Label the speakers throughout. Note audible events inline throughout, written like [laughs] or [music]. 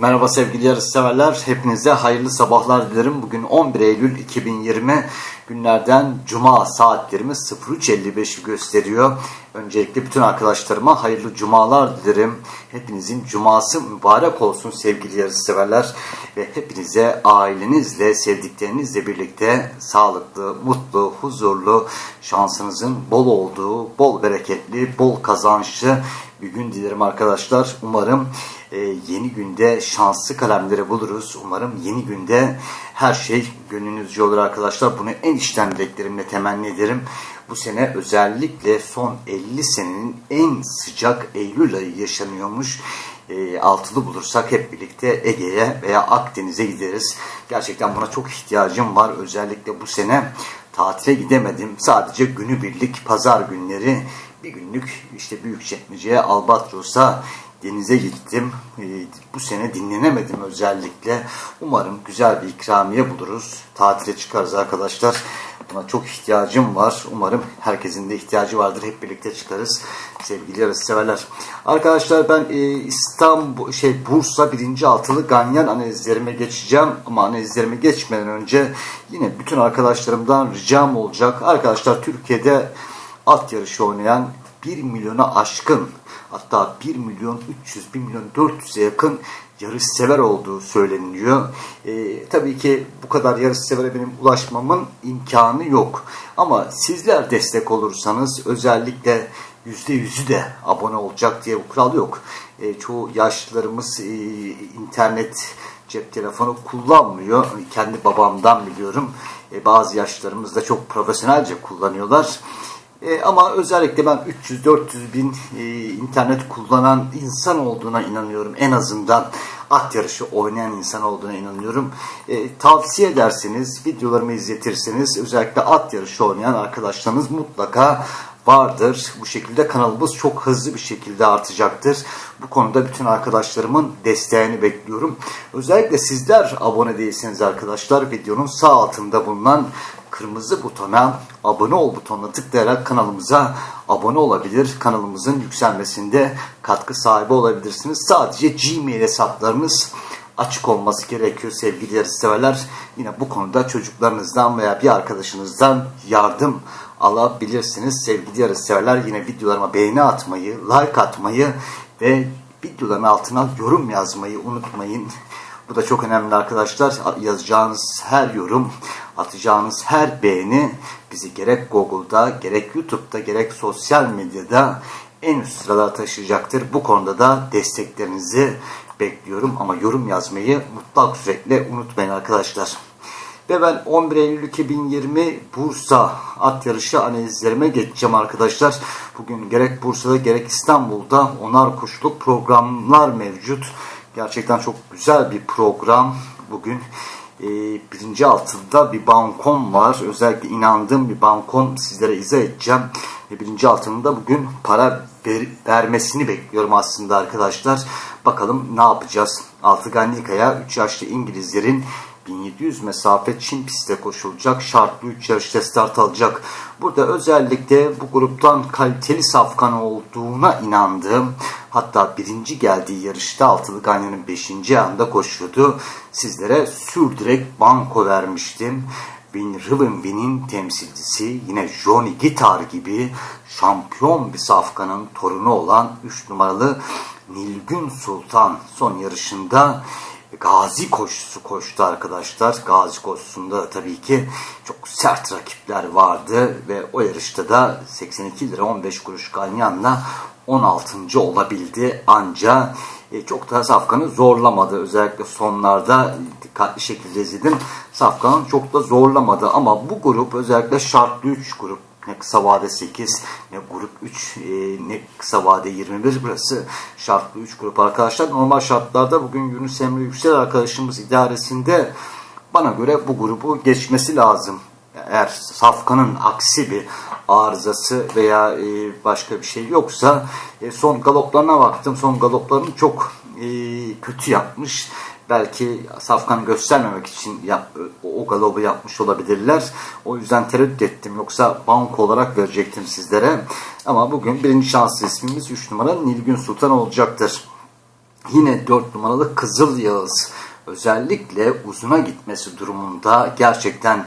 Speaker 1: Merhaba sevgili yarışseverler. Hepinize hayırlı sabahlar dilerim. Bugün 11 Eylül 2020 günlerden Cuma saatlerimiz 03.55'i gösteriyor. Öncelikle bütün arkadaşlarıma hayırlı cumalar dilerim. Hepinizin cuması mübarek olsun sevgili yarışseverler. Ve hepinize ailenizle, sevdiklerinizle birlikte sağlıklı, mutlu, huzurlu, şansınızın bol olduğu, bol bereketli, bol kazançlı bir gün dilerim arkadaşlar. Umarım e, yeni günde şanslı kalemleri buluruz. Umarım yeni günde her şey gönlünüzce olur arkadaşlar. Bunu en içten dileklerimle temenni ederim. Bu sene özellikle son 50 senenin en sıcak Eylül ayı yaşanıyormuş. E, altılı bulursak hep birlikte Ege'ye veya Akdeniz'e gideriz. Gerçekten buna çok ihtiyacım var. Özellikle bu sene tatile gidemedim. Sadece günübirlik pazar günleri bir günlük işte Büyükçekmece'ye Albatros'a denize gittim. Ee, bu sene dinlenemedim özellikle. Umarım güzel bir ikramiye buluruz. Tatile çıkarız arkadaşlar. Buna çok ihtiyacım var. Umarım herkesin de ihtiyacı vardır. Hep birlikte çıkarız. Sevgili yarışseverler. Arkadaşlar ben e, İstanbul şey Bursa birinci altılı ganyan analizlerime geçeceğim. Ama analizlerime geçmeden önce yine bütün arkadaşlarımdan ricam olacak. Arkadaşlar Türkiye'de at yarışı oynayan 1 milyona aşkın hatta 1 milyon 300, 1 milyon 400'e yakın yarış sever olduğu söyleniyor. E, tabii ki bu kadar yarış severe benim ulaşmamın imkanı yok. Ama sizler destek olursanız özellikle %100'ü de abone olacak diye bu kural yok. E, çoğu yaşlılarımız e, internet cep telefonu kullanmıyor. Kendi babamdan biliyorum. E, bazı yaşlarımız da çok profesyonelce kullanıyorlar. E, ama özellikle ben 300-400 bin e, internet kullanan insan olduğuna inanıyorum. En azından at yarışı oynayan insan olduğuna inanıyorum. E, tavsiye ederseniz, videolarımı izletirseniz özellikle at yarışı oynayan arkadaşlarınız mutlaka vardır. Bu şekilde kanalımız çok hızlı bir şekilde artacaktır. Bu konuda bütün arkadaşlarımın desteğini bekliyorum. Özellikle sizler abone değilseniz arkadaşlar videonun sağ altında bulunan kırmızı butona abone ol butonuna tıklayarak kanalımıza abone olabilir. Kanalımızın yükselmesinde katkı sahibi olabilirsiniz. Sadece Gmail hesaplarınız açık olması gerekiyor sevgili yarışseverler. Yine bu konuda çocuklarınızdan veya bir arkadaşınızdan yardım alabilirsiniz. Sevgili yarışseverler yine videolarıma beğeni atmayı, like atmayı ve videoların altına yorum yazmayı unutmayın. Bu da çok önemli arkadaşlar. Yazacağınız her yorum, atacağınız her beğeni bizi gerek Google'da, gerek YouTube'da, gerek sosyal medyada en üst sıralara taşıyacaktır. Bu konuda da desteklerinizi bekliyorum ama yorum yazmayı mutlak sürekli unutmayın arkadaşlar. Ve ben 11 Eylül 2020 Bursa at yarışı analizlerime geçeceğim arkadaşlar. Bugün gerek Bursa'da gerek İstanbul'da onar kuşluk programlar mevcut. Gerçekten çok güzel bir program. Bugün e, birinci altında bir balkon var. Özellikle inandığım bir balkon sizlere izah edeceğim. E, birinci altında bugün para ver, vermesini bekliyorum aslında arkadaşlar. Bakalım ne yapacağız. Altıganlika'ya 3 yaşlı İngilizlerin 1700 mesafe Çin pistte koşulacak. Şartlı 3 yarışta start alacak. Burada özellikle bu gruptan kaliteli safkan olduğuna inandığım hatta birinci geldiği yarışta altılı ganyanın 5. anda koşuyordu. Sizlere sürdürek banko vermiştim. Win Rivenwin'in temsilcisi yine Johnny Gitar gibi şampiyon bir safkanın torunu olan 3 numaralı Nilgün Sultan son yarışında Gazi koşusu koştu arkadaşlar. Gazi koşusunda tabii ki çok sert rakipler vardı ve o yarışta da 82 lira 15 kuruş ganyanla 16. olabildi. Ancak e, çok da Safkan'ı zorlamadı. Özellikle sonlarda dikkatli şekilde izledim. Safkan'ı çok da zorlamadı ama bu grup özellikle şartlı 3 grup ne kısa vade 8 ne grup 3 e, ne kısa vade 21 burası şartlı 3 grup arkadaşlar. Normal şartlarda bugün Yunus Emre Yüksel arkadaşımız idaresinde bana göre bu grubu geçmesi lazım. Eğer Safkan'ın aksi bir arızası veya e, başka bir şey yoksa e, son galoplarına baktım. Son galoplarını çok kötü yapmış belki Safkan'ı göstermemek için yap, o galobu yapmış olabilirler. O yüzden tereddüt ettim. Yoksa banko olarak verecektim sizlere. Ama bugün birinci şanslı ismimiz 3 numara Nilgün Sultan olacaktır. Yine 4 numaralı Kızıl Yağız özellikle uzuna gitmesi durumunda gerçekten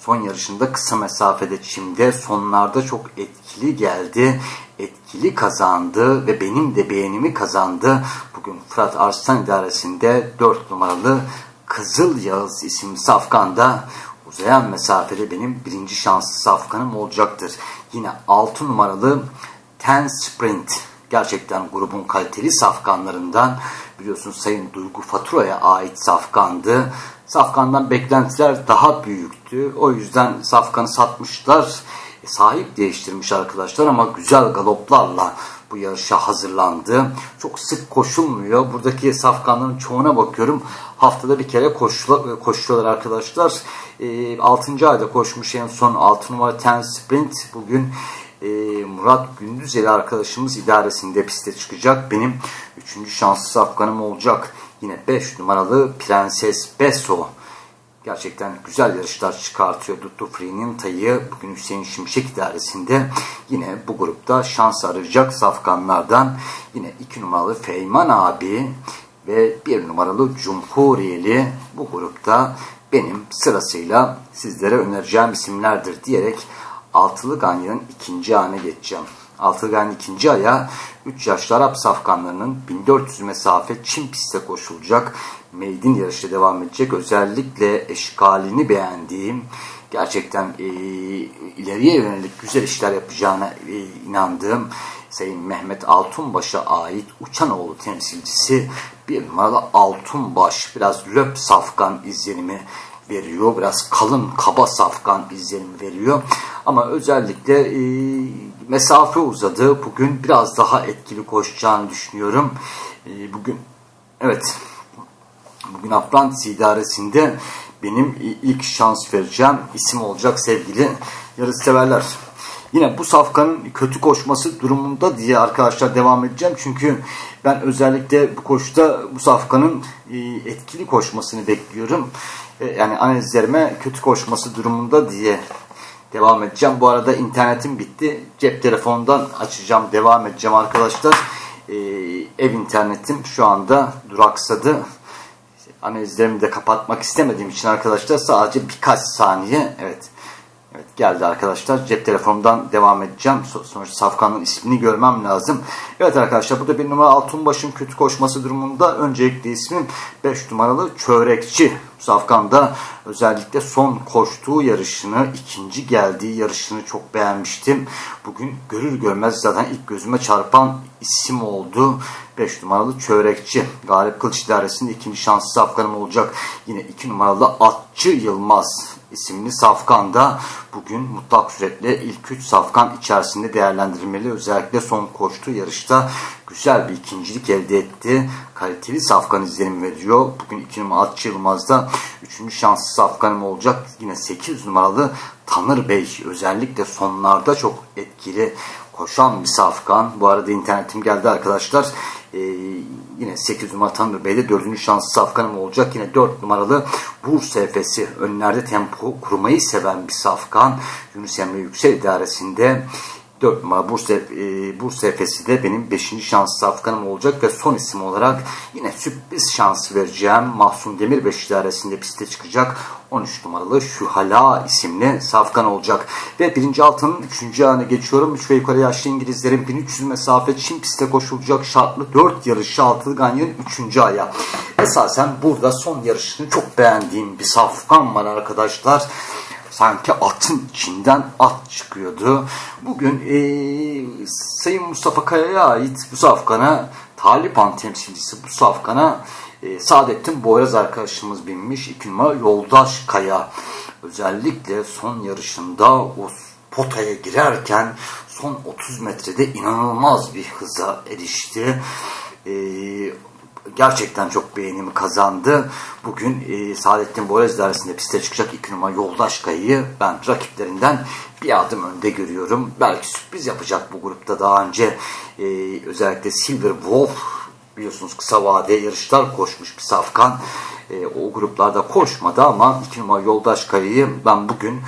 Speaker 1: son yarışında kısa mesafede çimde sonlarda çok etkili geldi. Etkili kazandı ve benim de beğenimi kazandı. Bugün Fırat Arslan idaresinde 4 numaralı Kızıl Yağız isimli safkanda uzayan mesafede benim birinci şanslı safkanım olacaktır. Yine 6 numaralı Ten Sprint gerçekten grubun kaliteli safkanlarından biliyorsunuz Sayın Duygu Fatura'ya ait safkandı. Safkandan beklentiler daha büyüktü. O yüzden safkanı satmışlar. Sahip değiştirmiş arkadaşlar ama güzel galoplarla bu yarışa hazırlandı. Çok sık koşulmuyor. Buradaki safkanların çoğuna bakıyorum. Haftada bir kere koşuyorlar arkadaşlar. E, 6. ayda koşmuş en son 6 numara Ten Sprint. Bugün e, Murat Gündüzeli arkadaşımız idaresinde piste çıkacak. Benim 3. şanslı safkanım olacak. Yine 5 numaralı Prenses Beso. Gerçekten güzel yarışlar çıkartıyor Duttu Free'nin tayı. Bugün Hüseyin Şimşek idaresinde yine bu grupta şans arayacak safkanlardan. Yine 2 numaralı Feyman abi ve 1 numaralı Cumhuriyeli bu grupta benim sırasıyla sizlere önereceğim isimlerdir diyerek Altılı Ganyan'ın ikinci ayına geçeceğim. Altılı Ganyan ikinci aya 3 yaşlı Arap safkanlarının 1400 mesafe Çin pistte koşulacak. Meydin yarışı devam edecek. Özellikle eşkalini beğendiğim, gerçekten e, ileriye yönelik güzel işler yapacağına e, inandığım Sayın Mehmet Altunbaş'a ait Uçanoğlu temsilcisi bir numaralı Altunbaş biraz löp safkan izlenimi veriyor. Biraz kalın kaba safkan izlenimi veriyor. Ama özellikle e, mesafe uzadı. Bugün biraz daha etkili koşacağını düşünüyorum. E, bugün evet bugün Atlantis idaresinde benim ilk şans vereceğim isim olacak sevgili yarışseverler. Yine bu safkanın kötü koşması durumunda diye arkadaşlar devam edeceğim. Çünkü ben özellikle bu koşuda bu safkanın e, etkili koşmasını bekliyorum. E, yani analizlerime kötü koşması durumunda diye devam edeceğim. Bu arada internetim bitti. Cep telefonundan açacağım, devam edeceğim arkadaşlar. Ee, ev internetim şu anda duraksadı. Analizlerimi de kapatmak istemediğim için arkadaşlar sadece birkaç saniye evet Evet geldi arkadaşlar. Cep telefonumdan devam edeceğim. Sonuçta Safkan'ın ismini görmem lazım. Evet arkadaşlar burada bir numara Altunbaş'ın kötü koşması durumunda öncelikli ismim 5 numaralı Çörekçi. Safkan'da özellikle son koştuğu yarışını, ikinci geldiği yarışını çok beğenmiştim. Bugün görür görmez zaten ilk gözüme çarpan isim oldu. 5 numaralı Çörekçi. Galip Kılıç İdaresi'nde ikinci şanslı safkanım olacak. Yine 2 numaralı Atçı Yılmaz isimli safkanda bugün mutlak suretle ilk 3 safkan içerisinde değerlendirilmeli. Özellikle son koştuğu yarışta güzel bir ikincilik elde etti. Kaliteli safkan izlenim veriyor. Bugün 2 numara Atçı Yılmaz'da 3. şanslı safkanım olacak. Yine 8 numaralı Tanır Bey özellikle sonlarda çok etkili koşan bir safkan. Bu arada internetim geldi arkadaşlar. Ee, yine 8 numara Tanrı Bey'de 4. şanslı safkanım olacak. Yine 4 numaralı Bursa Efes'i önlerde tempo kurmayı seven bir safkan. Yunus Emre Yüksel İdaresi'nde 4 numara Bursa, e, Bursa Efes'i de benim 5. şanslı safkanım olacak ve son isim olarak yine sürpriz şans vereceğim. Mahsun Demirbeş idaresinde piste çıkacak. 13 numaralı Şuhala isimli safkan olacak. Ve birinci altının 3. ayına geçiyorum. 3 ve yukarı yaşlı İngilizlerin 1300 mesafe Çin piste koşulacak şartlı 4 yarışı altılı Ganyan'ın 3. aya. Esasen burada son yarışını çok beğendiğim bir safkan var arkadaşlar sanki atın içinden at çıkıyordu. Bugün e, Sayın Mustafa Kaya'ya ait bu safkana Taliban temsilcisi bu safkana e, Saadettin Boyraz arkadaşımız binmiş. İki Yoldaş Kaya. Özellikle son yarışında o potaya girerken son 30 metrede inanılmaz bir hıza erişti. E, gerçekten çok beğenimi kazandı. Bugün e, Saadettin Boğaz dersinde piste çıkacak iki numara Yoldaş Kayı'yı ben rakiplerinden bir adım önde görüyorum. Belki sürpriz yapacak bu grupta daha önce e, özellikle Silver Wolf biliyorsunuz kısa vade yarışlar koşmuş bir safkan. E, o gruplarda koşmadı ama iki numara Yoldaş Kayı'yı ben bugün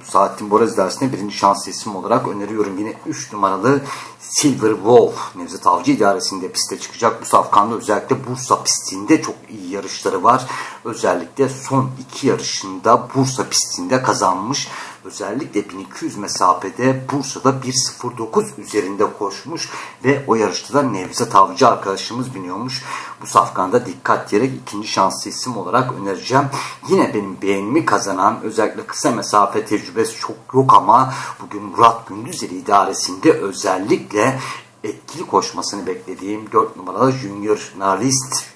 Speaker 1: Bu Saattin Boraz dersine birinci şans isim olarak öneriyorum. Yine 3 numaralı Silver Wolf Nevzat Avcı idaresinde piste çıkacak. Bu safkanda özellikle Bursa pistinde çok iyi yarışları var. Özellikle son iki yarışında Bursa pistinde kazanmış. Özellikle 1200 mesafede Bursa'da 1.09 üzerinde koşmuş ve o yarışta da Nevzat Avcı arkadaşımız biniyormuş. Bu safkanda dikkat diyerek ikinci şanslı isim olarak önereceğim. Yine benim beğenimi kazanan özellikle kısa mesafe tecrübesi çok yok ama bugün Murat Gündüzeli idaresinde özellikle etkili koşmasını beklediğim 4 numaralı Junior Journalist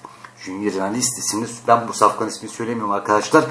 Speaker 1: Junior Analist isimli ben bu safkan ismini söylemiyorum arkadaşlar.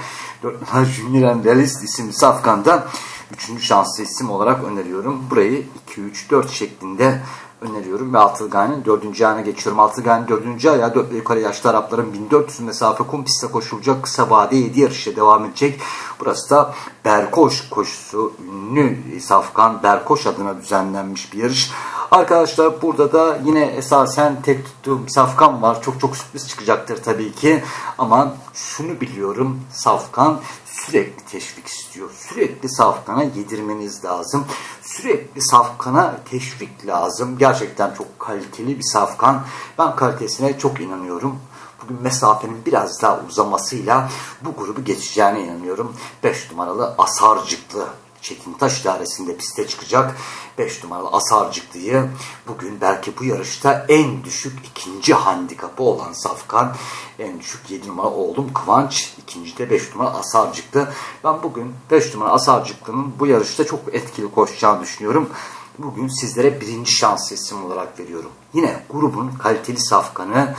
Speaker 1: 4 numara Junior Analist isimli safkanda 3. şanslı isim olarak öneriyorum. Burayı 2-3-4 şeklinde öneriyorum ve Altılgan'ın 4. ayağına geçiyorum. Altılgan'ın 4. ayağı 4 yukarı yaşlı Arapların 1400 mesafe kum pistte koşulacak kısa vade 7 yarışa devam edecek. Burası da Berkoş koşusu. Ünlü Safkan Berkoş adına düzenlenmiş bir yarış. Arkadaşlar burada da yine esasen tek tuttuğum Safkan var. Çok çok sürpriz çıkacaktır tabii ki. Ama şunu biliyorum. Safkan sürekli teşvik istiyor. Sürekli Safkan'a yedirmeniz lazım. Sürekli Safkan'a teşvik lazım. Gerçekten çok kaliteli bir Safkan. Ben kalitesine çok inanıyorum bugün mesafenin biraz daha uzamasıyla bu grubu geçeceğine inanıyorum. 5 numaralı Asarcıklı Çetintaş idaresinde piste çıkacak. 5 numaralı Asarcıklı'yı bugün belki bu yarışta en düşük ikinci handikapı olan Safkan. En düşük 7 numara oğlum Kıvanç. ikinci de 5 numara Asarcıklı. Ben bugün 5 numara Asarcıklı'nın bu yarışta çok etkili koşacağını düşünüyorum. Bugün sizlere birinci şans isim olarak veriyorum. Yine grubun kaliteli safkanı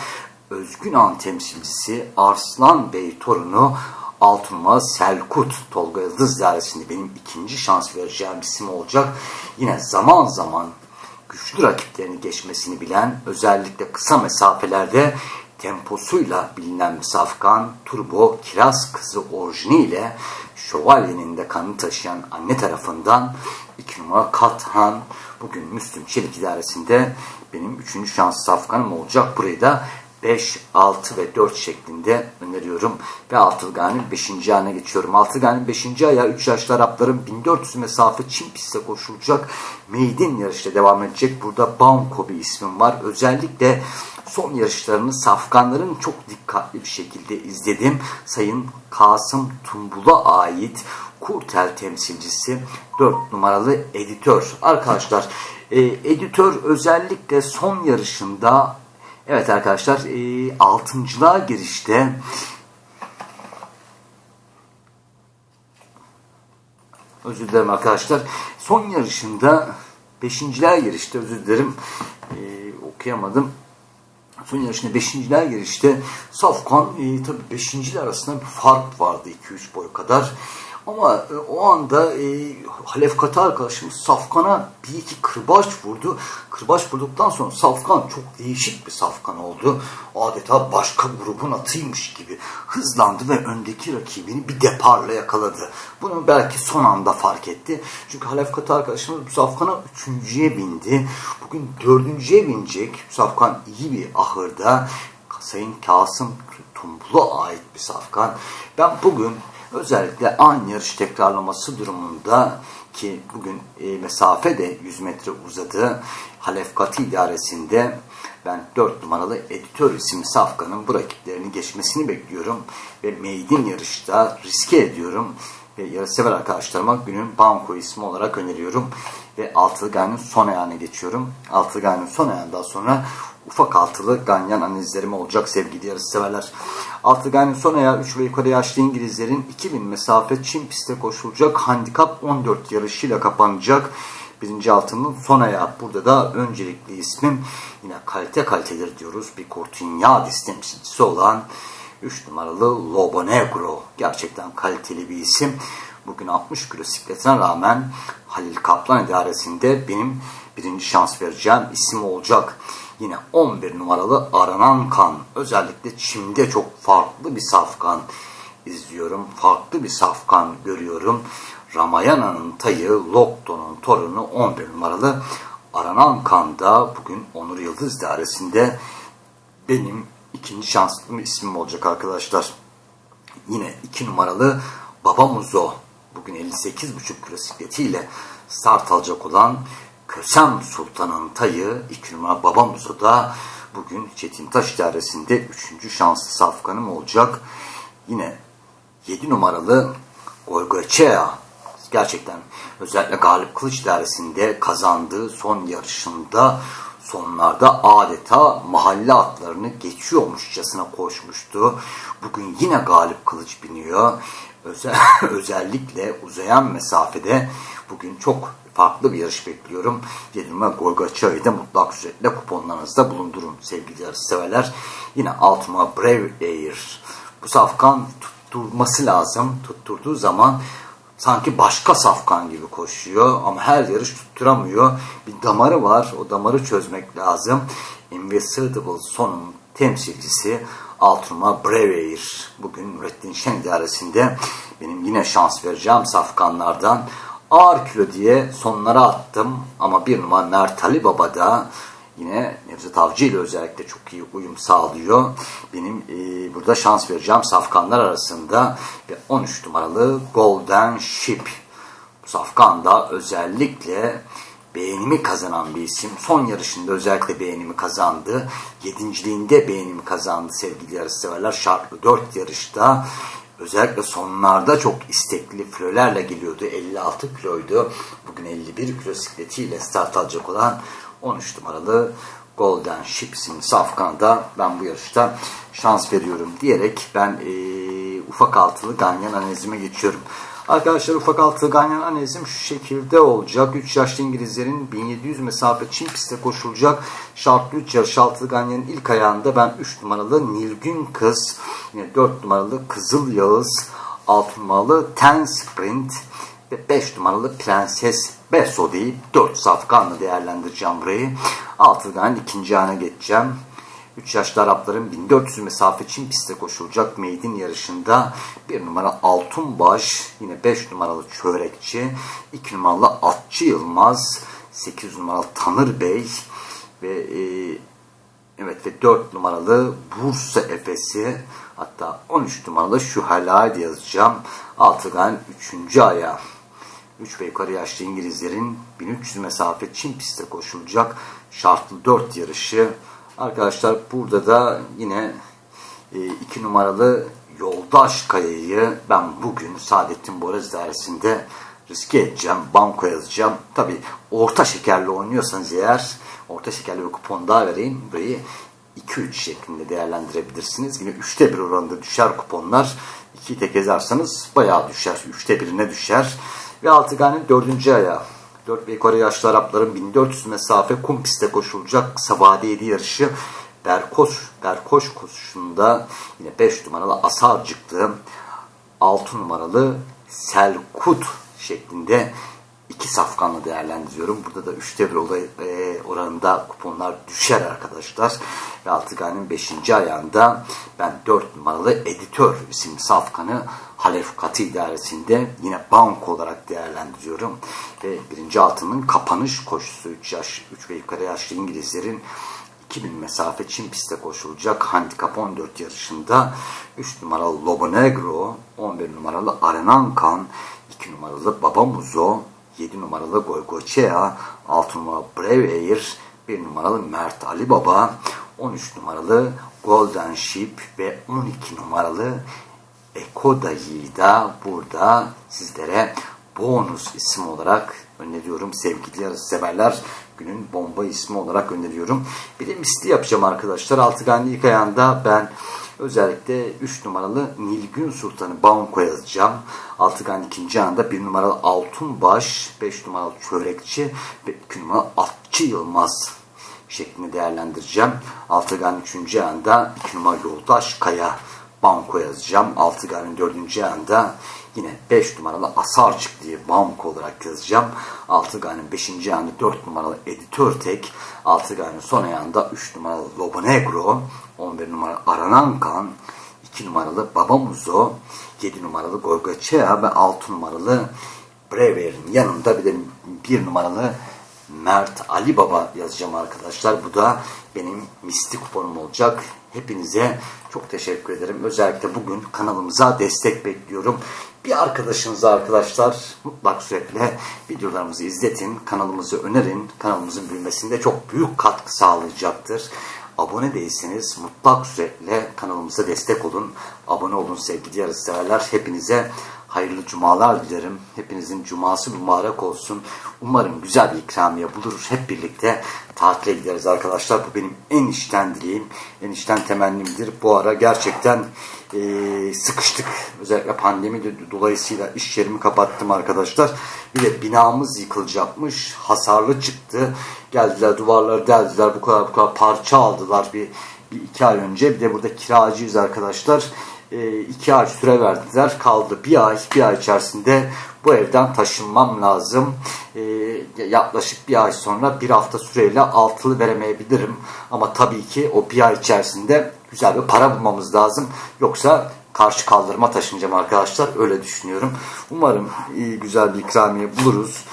Speaker 1: Özgün An temsilcisi Arslan Bey torunu Altınma Selkut Tolga Yıldız dairesinde benim ikinci şans vereceğim isim olacak. Yine zaman zaman güçlü rakiplerini geçmesini bilen özellikle kısa mesafelerde temposuyla bilinen safkan Turbo Kiraz Kızı orijini ile şövalyenin de kanını taşıyan anne tarafından 2 numara Kathan bugün Müslüm Çelik idaresinde benim üçüncü şans safkanım olacak. Burayı da 5, 6 ve 4 şeklinde öneriyorum. Ve Altılgan'ın 5. ayağına geçiyorum. Altılgan'ın 5. ayağı 3 yaşlı Arapların 1400 mesafe Çin pistte koşulacak. Maiden yarışta devam edecek. Burada Baumko bir ismim var. Özellikle son yarışlarını Safkanların çok dikkatli bir şekilde izledim. Sayın Kasım Tumbul'a ait Kurtel temsilcisi 4 numaralı editör. Arkadaşlar e, editör özellikle son yarışında Evet arkadaşlar e, altıncılığa girişte özür dilerim arkadaşlar. Son yarışında beşinciler girişte özür dilerim. E, okuyamadım. Son yarışında beşinciler girişte Safkan e, tabi beşinciler arasında bir fark vardı 2-3 boy kadar ama e, o anda e, Halef Katı arkadaşımız Safkan'a bir iki kırbaç vurdu. Kırbaç vurduktan sonra Safkan çok değişik bir Safkan oldu. Adeta başka grubun atıymış gibi hızlandı ve öndeki rakibini bir deparla yakaladı. Bunu belki son anda fark etti. Çünkü Halef Katı arkadaşımız Safkan'a üçüncüye bindi. Bugün dördüncüye binecek. Safkan iyi bir ahırda. Sayın Kasım Tumbul'a ait bir Safkan. Ben bugün Özellikle aynı yarış tekrarlaması durumunda ki bugün e, mesafe de 100 metre uzadı. Halef Katı idaresinde ben 4 numaralı editör isimli Safkan'ın bu rakiplerini geçmesini bekliyorum. Ve maiden yarışta riske ediyorum. Ve yarışsever arkadaşlarıma günün banko ismi olarak öneriyorum. Ve altılı ganyanın son ayağına geçiyorum. Altılı ganyanın son ayağından sonra ufak altılı ganyan analizlerim olacak sevgili yarışseverler. Altılı ganyanın son ayağı 3 ve yukarı yaşlı İngilizlerin 2000 mesafe Çin pistte koşulacak handikap 14 yarışıyla kapanacak. Birinci altının son ayağı. Burada da öncelikli ismim yine kalite kalitedir diyoruz. Bir Cortignadis temsilcisi olan 3 numaralı Lobo Negro. Gerçekten kaliteli bir isim. Bugün 60 kilo sikletine rağmen Halil Kaplan idaresinde benim birinci şans vereceğim isim olacak. Yine 11 numaralı Aranan Kan. Özellikle Çim'de çok farklı bir safkan izliyorum. Farklı bir safkan görüyorum. Ramayana'nın tayı Lokto'nun torunu 11 numaralı Aranan Kan'da bugün Onur Yıldız dairesinde benim ikinci şanslı ismim olacak arkadaşlar. Yine 2 numaralı Babamuzo bugün 58,5 kilo sikletiyle start alacak olan Kösem Sultan'ın tayı iki numara Babamuzo da bugün Çetin Taş idaresinde 3. şanslı safkanım olacak. Yine 7 numaralı Golgoçea gerçekten özellikle Galip Kılıç dairesinde kazandığı son yarışında sonlarda adeta mahalle atlarını geçiyormuşçasına koşmuştu. Bugün yine Galip Kılıç biniyor. Özel, [laughs] özellikle uzayan mesafede bugün çok farklı bir yarış bekliyorum. Yedirme Golgaçay'ı da mutlak suretle kuponlarınızda bulundurun sevgili yarış. Yine altıma Brave Air. Bu safkan tutturması lazım. Tutturduğu zaman sanki başka safkan gibi koşuyor ama her yarış tutturamıyor. Bir damarı var. O damarı çözmek lazım. Invincible sonun temsilcisi Altıma Breveir. Bugün Nurettin Şen idaresinde benim yine şans vereceğim safkanlardan. Ağır kilo diye sonlara attım ama bir numara Mert Ali Baba da yine Nevzat Avcı ile özellikle çok iyi uyum sağlıyor. Benim e, burada şans vereceğim safkanlar arasında ve 13 numaralı Golden Ship. Bu safkan da özellikle beğenimi kazanan bir isim. Son yarışında özellikle beğenimi kazandı. Yedinciliğinde beğenimi kazandı sevgili yarışseverler. Şartlı 4 yarışta özellikle sonlarda çok istekli kilolarla geliyordu. 56 kiloydu. Bugün 51 kilo sikletiyle start alacak olan 13 numaralı Golden Ship isimli Safkan'da ben bu yarışta şans veriyorum diyerek ben e, ufak altılı ganyan analizime geçiyorum. Arkadaşlar ufak altılı ganyan analizim şu şekilde olacak. 3 yaşlı İngilizlerin 1700 mesafe Çin pistte koşulacak. Şartlı 3 yarış altılı ganyanın ilk ayağında ben 3 numaralı Nilgün Kız, yine 4 numaralı Kızıl Yağız, 6 numaralı Ten Sprint ve 5 numaralı Prenses Beso deyip 4 safkanla değerlendireceğim burayı. Altıdan ikinci ana geçeceğim. 3 yaşlı Arapların 1400 mesafe Çin pistte koşulacak meydin yarışında 1 numara Altunbaş, yine 5 numaralı Çörekçi, 2 numaralı Atçı Yılmaz, 8 numaralı Tanır Bey ve e, evet ve 4 numaralı Bursa Efesi hatta 13 numaralı Şuhalay'da yazacağım. Altıgan 3. ayağı. 3 ve yukarı yaşlı İngilizlerin 1300 mesafe Çin pistte koşulacak şartlı 4 yarışı. Arkadaşlar burada da yine 2 e, numaralı Yoldaş Kaya'yı ben bugün Saadettin Boraz dersinde riske edeceğim. Banko yazacağım. Tabi orta şekerli oynuyorsanız eğer orta şekerli bir kupon daha vereyim. Burayı 2-3 şeklinde değerlendirebilirsiniz. Yine 3'te 1 oranında düşer kuponlar. 2'yi tek yazarsanız bayağı düşer. 3'te 1'ine düşer. Ve Altıgan'ın dördüncü ayağı. 4 ve yukarı yaşlı Arapların 1400 mesafe kum pistte koşulacak Sabade 7 yarışı Berkoş, Berkoş koşusunda yine 5 numaralı Asarcıklı 6 numaralı Selkut şeklinde iki safkanla değerlendiriyorum. Burada da 3'te 1 olay, e, oranında kuponlar düşer arkadaşlar. Ve Altıgan'ın 5. ayağında ben 4 numaralı editör isimli safkanı Halef Katı idaresinde yine bank olarak değerlendiriyorum. Ve birinci altının kapanış koşusu 3 yaş 3 ve yukarı yaşlı İngilizlerin 2000 mesafe Çin pistte koşulacak handikap 14 yarışında 3 numaralı Lobo Negro, 11 numaralı Arenankan, 2 numaralı Babamuzo, 7 numaralı Golgoçea, 6 numaralı Brave Air, 1 numaralı Mert Ali Baba, 13 numaralı Golden Ship ve 12 numaralı Ekoda'yı da burada sizlere bonus isim olarak öneriyorum. Sevgili yarış severler günün bomba ismi olarak öneriyorum. Bir de misli yapacağım arkadaşlar. Altıganlı ilk ayağında ben özellikle 3 numaralı Nilgün Sultan'ı Banko yazacağım. Altıgan ikinci anda 1 numaralı Altunbaş, 5 numaralı Çörekçi ve 2 numaralı Atçı Yılmaz şeklinde değerlendireceğim. Altıgan üçüncü anda 2 numaralı Yoldaş Kaya banko yazacağım. Altıgan'ın dördüncü anda yine 5 numaralı Asarcık diye banko olarak yazacağım. Altıgan'ın beşinci anda 4 numaralı Editör Tek. Altıgan'ın son ayağında 3 numaralı Lobo Negro. 11 numaralı Aranankan. 2 numaralı Babamuzo. 7 numaralı Gorgaçea ve 6 numaralı Brever'in yanında bir de 1 numaralı Mert Ali Baba yazacağım arkadaşlar. Bu da benim mistik kuponum olacak. Hepinize çok teşekkür ederim. Özellikle bugün kanalımıza destek bekliyorum. Bir arkadaşınıza arkadaşlar mutlak suretle videolarımızı izletin, kanalımızı önerin. Kanalımızın büyümesinde çok büyük katkı sağlayacaktır. Abone değilseniz mutlak suretle kanalımıza destek olun. Abone olun sevgili yarışseverler. Hepinize hayırlı cumalar dilerim. Hepinizin cuması mübarek olsun. Umarım güzel bir ikramiye buluruz. Hep birlikte tatile gideriz arkadaşlar. Bu benim en içten dileğim. En içten temennimdir. Bu ara gerçekten eee, sıkıştık. Özellikle pandemi de- dolayısıyla iş yerimi kapattım arkadaşlar. Bir de binamız yıkılacakmış. Hasarlı çıktı. Geldiler duvarları deldiler. Bu kadar bu kadar parça aldılar bir, bir iki ay önce. Bir de burada kiracıyız arkadaşlar. E, iki ay süre verdiler. Kaldı bir ay. Bir ay içerisinde bu evden taşınmam lazım. E, yaklaşık bir ay sonra bir hafta süreyle altılı veremeyebilirim. Ama tabii ki o bir ay içerisinde güzel bir para bulmamız lazım. Yoksa karşı kaldırıma taşınacağım arkadaşlar. Öyle düşünüyorum. Umarım iyi güzel bir ikramiye buluruz.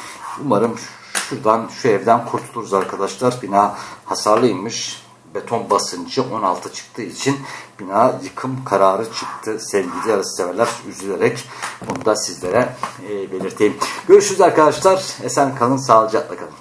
Speaker 1: Umarım şuradan şu evden kurtuluruz arkadaşlar. Bina hasarlıymış beton basıncı 16 çıktığı için bina yıkım kararı çıktı sevgili yarışseverler üzülerek bunu da sizlere e, belirteyim. Görüşürüz arkadaşlar. Esen kalın, sağlıcakla kalın.